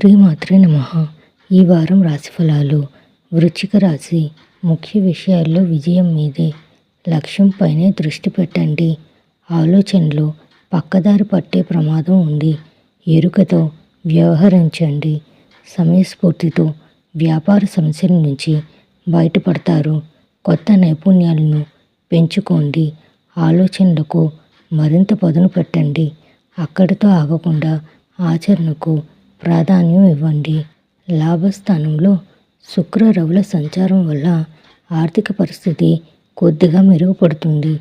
శ్రీమాత్రే నమ. ఈ వారం రాశిఫలాలు వృచ్చిక రాశి ముఖ్య విషయాల్లో విజయం మీదే. లక్ష్యం పైనే దృష్టి పెట్టండి. ఆలోచనలు పక్కదారి పట్టే ప్రమాదం ఉంది. ఎరుకతో వ్యవహరించండి. సమయస్ఫూర్తితో వ్యాపార సమస్యల నుంచి బయటపడతారు. కొత్త నైపుణ్యాలను పెంచుకోండి. ఆలోచనలకు మరింత పదును పెట్టండి. అక్కడితో ఆగకుండా ఆచరణకు ప్రాధాన్యం ఇవ్వండి. లాభస్థానంలో శుక్ర రవుల సంచారం వల్ల ఆర్థిక పరిస్థితి కొద్దిగా మెరుగుపడుతుంది.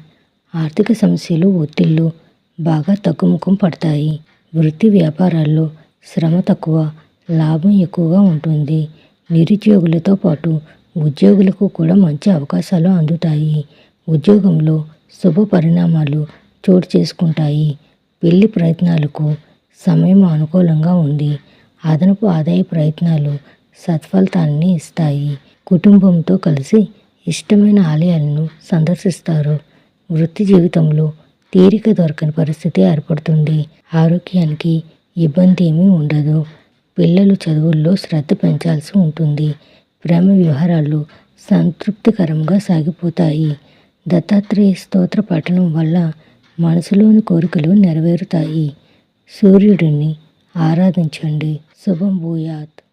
ఆర్థిక సమస్యలు ఒత్తిళ్ళు బాగా తగ్గుముఖం పడతాయి. వృత్తి వ్యాపారాల్లో శ్రమ తక్కువ లాభం ఎక్కువగా ఉంటుంది. నిరుద్యోగులతో పాటు ఉద్యోగులకు కూడా మంచి అవకాశాలు అందుతాయి. ఉద్యోగంలో శుభ పరిణామాలు చోటు చేసుకుంటాయి. పెళ్ళి ప్రయత్నాలకు సమయం అనుకూలంగా ఉంది. అదనపు ఆదాయ ప్రయత్నాలు సత్ఫలితాన్ని ఇస్తాయి. కుటుంబంతో కలిసి ఇష్టమైన ఆలయాలను సందర్శిస్తారు. వృత్తి జీవితంలో తీరిక దొరకని పరిస్థితి ఏర్పడుతుంది. ఆరోగ్యానికి ఇబ్బంది ఏమీ ఉండదు. పిల్లలు చదువుల్లో శ్రద్ధ పెంచాల్సి ఉంటుంది. ప్రేమ వ్యవహారాలు సంతృప్తికరంగా సాగిపోతాయి. దత్తాత్రేయ స్తోత్ర పఠనం వల్ల మనసులోని కోరికలు నెరవేరుతాయి. సూర్యుడిని ఆరాధించండి. శుభం భూయాత్.